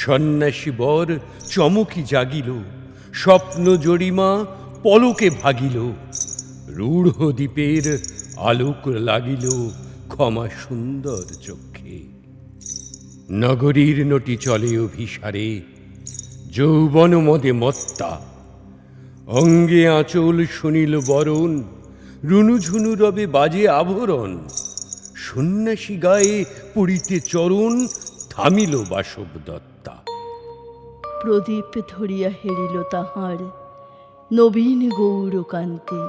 সন্ন্যাসী বর চমকি জাগিল, স্বপ্ন জরিমা পলকে ভাগিল, রূঢ় দ্বীপের আলোক লাগিল ক্ষমা সুন্দর চক্ষে। নগরীর নটি চলে অভিসারে, যৌবন মদে মত্তা। অঙ্গে আঁচল শুনিল বরণ, রুনুঝুনু রবে বাজে আভরণ। সন্ন্যাসী গায়ে পড়িতে চরণ, থামিল বাসব দত্তা প্রদীপ ধরিয়া হেরিল তাহার নবীন গৌরকান্তি।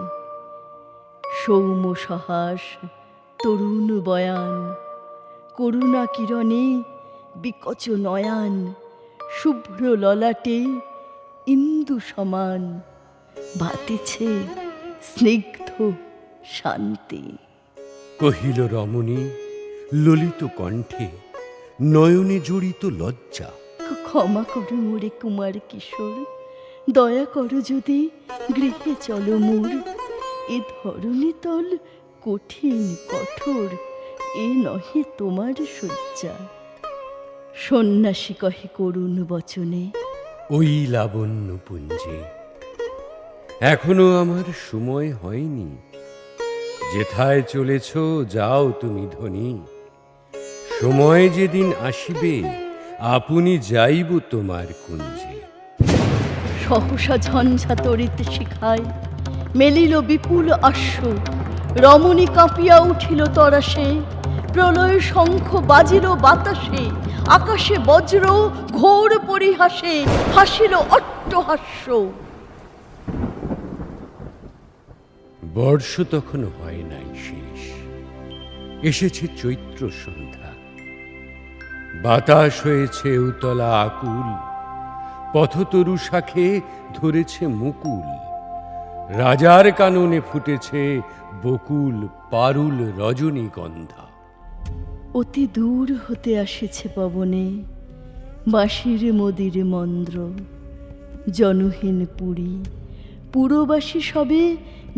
সৌম্য সহাস, তরুণ বয়ান, করুণা কিরণে বিকচ নয়ান, শুভ্র ললাটে ইন্দু সমান, বাতিছে স্নিগ্ধ শান্তি। কহিল রমণী, ললিত কণ্ঠে নয়নে জড়িত লজ্জা। ক্ষমা করো মোরে কুমার কিশোর। দয়া করো যদি গৃহে চলো মোর। এ ধরণী তল কঠিন, কঠোর, এ নহে তোমার শয্যা। সন্ন্যাসী কহে করুণ বচনে। ওই লাবণ্য পুঞ্জে, এখনও আমার সময় হয়নি। যেথায় চলেছ যাও তুমি ধনী। সময় যেদিন আসিবে আপনি যাইব তোমার কুঞ্জে। সহসা ঝঞ্ঝা তরিত শিখায় মেলিল বিপুল আশ্ব। রমণী কাঁপিয়া উঠিল তরাসে প্রলয় শঙ্খ বাজিল বাতাসে আকাশে বজ্র ঘোর পরিহাসে হাসিল অট্টহাস্য। বর্ষ তখন হয় নাই শেষ এসেছে চৈত্র সন্ধ্যা। বাতাস হয়েছে উতলা আকুল, পথতরু শাখে ধরেছে মুকুল। রাজার কাননে ফুটেছে বকুল পারুল রজনীগন্ধা। অতি দূর হতে আসিছে পবনে বাঁশির মদির মন্দ্র জনহীন পুরী। পুরবাসী সবে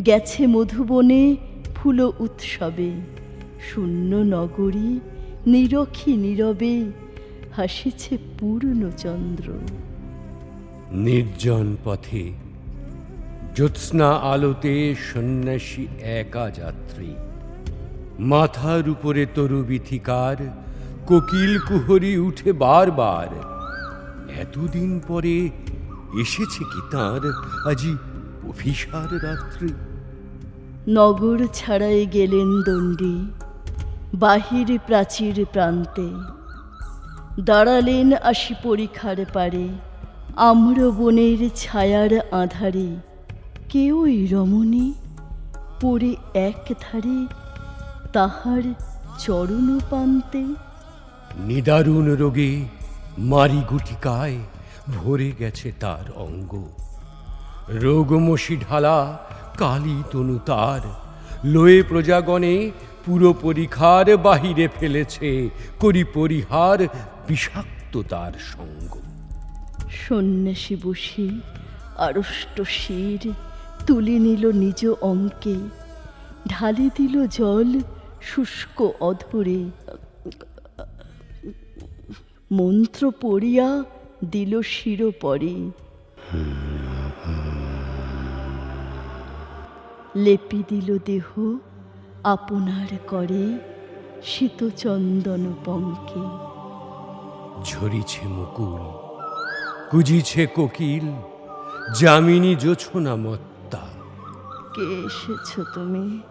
গেছে মধুবনে ফুল উৎসবে, শূন্য নগরী নিরখী নীরবে হাসিছে পূর্ণচন্দ্র নির্জন পথে জ্যোৎস্না আলোতে সন্ন্যাসী একা যাত্রী। মাথার উপরে তরু বিথিকার কোকিল কুহরি উঠে বারবার। এতদিন পরে এসেছে কি তাঁর? আজি অভিসার রাত্রি। নগর ছাড়াই গেলেন দণ্ডী। বাহির প্রাচীর প্রান্তে। দাঁড়ালেন আসি পরীক্ষার পারে। আম্র বনের ছায়ার আধারে। কেউই রমণী পড়ে এক ধারে তাহার চরণ পান্তে নিদারুণ রোগে মারি গুটিকায় ভরে গেছে তার অঙ্গ। রোগমসি ঢালা কালী তনু তার। লয়ে প্রজাগণে পুরো পরিখার বাহিরে ফেলেছে। করি পরিহার বিষাক্ত তার সঙ্গ। সন্ন্যাসী বসি, আড়ষ্ট শির, তুলে নিল নিজ অঙ্কে। ঢালি দিল জল শুষ্ক অধরে। মন্ত্র পড়িয়া দিল শির পরে। লেপি দিল দেহ আপনার করে শীতচন্দন পঙ্কে। ঝরিছে মুকুল কুজিছে কোকিল যামিনী জোছনা মত্তা। কে এসেছ তুমি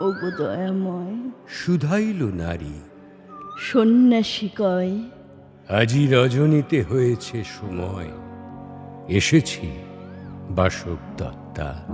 ওগো দয়াময়? শুধাইল নারী। সন্ন্যাসী কয় আজি রজনীতে হয়েছে সময় এসেছি বাসব দত্তা।